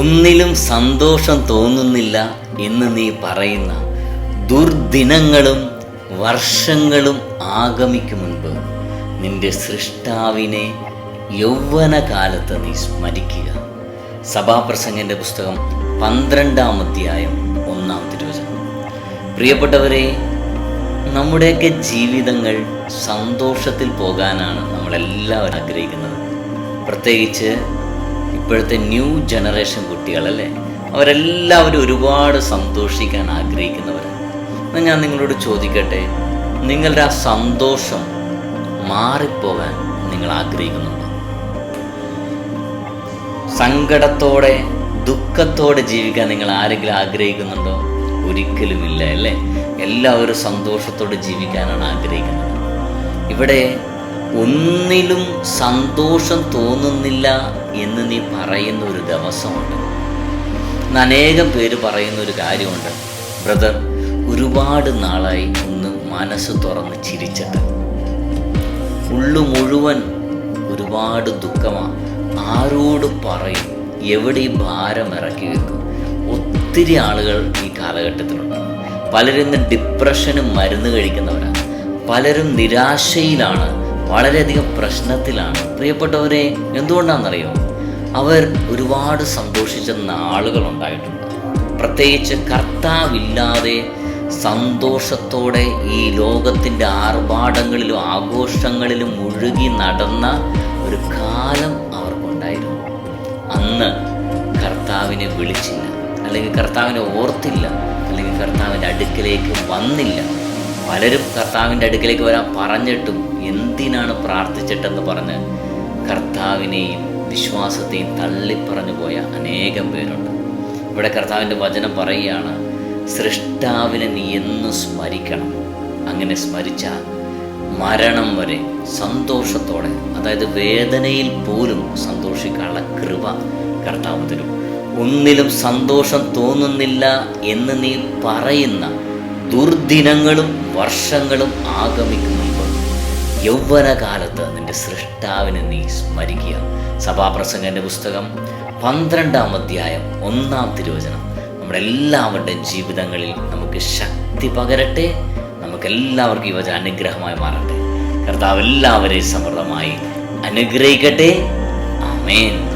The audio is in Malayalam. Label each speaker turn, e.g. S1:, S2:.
S1: ഒന്നിലും സന്തോഷം തോന്നുന്നില്ല എന്ന് നീ പറയുന്ന ദുർദിനങ്ങളും വർഷങ്ങളും ആഗമിക്കു മുൻപ് നിന്റെ സൃഷ്ടാവിനെ യൗവനകാലത്ത് നീ സ്മരിക്കുക. സഭാപ്രസംഗന്റെ പുസ്തകം പന്ത്രണ്ടാം അധ്യായം ഒന്നാം തിരുവചനം. പ്രിയപ്പെട്ടവരെ നമ്മുടെയൊക്കെ ജീവിതങ്ങൾ സന്തോഷത്തിൽ പോകാനാണ് നമ്മളെല്ലാവരും ആഗ്രഹിക്കുന്നത്. പ്രത്യേകിച്ച് ഇപ്പോഴത്തെ ന്യൂ ജനറേഷൻ കുട്ടികളല്ലേ അവരെല്ലാവരും ഒരുപാട് സന്തോഷിക്കാൻ ആഗ്രഹിക്കുന്നവരാണ് എന്നാൽ ഞാൻ നിങ്ങളോട് ചോദിക്കട്ടെ നിങ്ങളുടെ ആ സന്തോഷം മാറിപ്പോകാൻ നിങ്ങൾ ആഗ്രഹിക്കുന്നുണ്ടോ? സങ്കടത്തോടെ ദുഃഖത്തോടെ ജീവിക്കാൻ നിങ്ങൾ ആരെങ്കിലും ആഗ്രഹിക്കുന്നുണ്ടോ? ഒരിക്കലുമില്ല അല്ലേ? എല്ലാവരും സന്തോഷത്തോടെ ജീവിക്കാനാണ് ആഗ്രഹിക്കുന്നത്. ഇവിടെ ഒന്നിലും സന്തോഷം തോന്നുന്നില്ല എന്ന് നീ പറയുന്ന ഒരു ദിവസമുണ്ട്. അനേകം പേര് പറയുന്ന ഒരു കാര്യമുണ്ട്. ബ്രദർ ഒരുപാട് നാളായി ഒന്ന് മനസ്സ് തുറന്ന് ചിരിച്ചിട്ട്. ഉള്ളു മുഴുവൻ ഒരുപാട് ദുഃഖമാണ് ആരോട് പറയും എവിടെ ഈ ഭാരം ഇറക്കി വെക്കും. ഒത്തിരി ആളുകൾ ഈ കാലഘട്ടത്തിലുണ്ട്. പലരും ഡിപ്രഷന് മരുന്ന് കഴിക്കുന്നവരാണ്. പലരും നിരാശയിലാണ് വളരെയധികം പ്രശ്നത്തിലാണ്. പ്രിയപ്പെട്ടവരെ എന്തുകൊണ്ടാണെന്നറിയോ? അവർ ഒരുപാട് സന്തോഷിച്ച നാളുകളുണ്ടായിട്ടുണ്ട് പ്രത്യേകിച്ച് കർത്താവില്ലാതെ സന്തോഷത്തോടെ ഈ ലോകത്തിന്റെ ആർഭാടങ്ങളിലും ആഘോഷങ്ങളിലും മുഴുകി നടന്ന ഒരു കാലം അവർക്കുണ്ടായിരുന്നു. അന്ന് കർത്താവിനെ വിളിച്ചില്ല. അല്ലെങ്കിൽ കർത്താവിനെ ഓർത്തില്ല. അല്ലെങ്കിൽ കർത്താവിന്റെ അടുക്കലേക്ക് വന്നില്ല. പലരും കർത്താവിന്റെ അടുക്കലേക്ക് വരാൻ പറഞ്ഞിട്ടും എന്തിനാണ് പ്രാർത്ഥിച്ചിട്ടെന്ന് പറഞ്ഞ് കർത്താവിനെയും വിശ്വാസത്തെയും തള്ളിപ്പറഞ്ഞു പോയ അനേകം പേരുണ്ട്. ഇവിടെ കർത്താവിന്റെ വചനം പറയുകയാണ് സൃഷ്ടാവിനെ നീ എന്ന് സ്മരിക്കണം. അങ്ങനെ സ്മരിച്ചാൽ മരണം വരെ സന്തോഷത്തോടെ അതായത് വേദനയിൽ പോലും സന്തോഷിക്കാനുള്ള കൃപ കർത്താവ് തരും. ഒന്നിലും സന്തോഷം തോന്നുന്നില്ല എന്ന് നീ പറയുന്ന ദുർദിനങ്ങളും വർഷങ്ങളും ആഗമിക്കുമ്പോൾ യൗവനകാലത്ത് നിന്റെ സൃഷ്ടാവിനെ നീ സ്മരിക്കുക. സഭാപ്രസംഗന്റെ പുസ്തകം പന്ത്രണ്ടാം അധ്യായം ഒന്നാം തിരുവചനം. നമ്മുടെ എല്ലാവരുടെയും ജീവിതങ്ങളിൽ നമുക്ക് ശക്തി പകരട്ടെ. നമുക്ക് എല്ലാവർക്കും ഈ വചനം അനുഗ്രഹമായി മാറട്ടെ. കർത്താവ് എല്ലാവരെയും സമൃദ്ധമായി അനുഗ്രഹിക്കട്ടെ. ആമേൻ.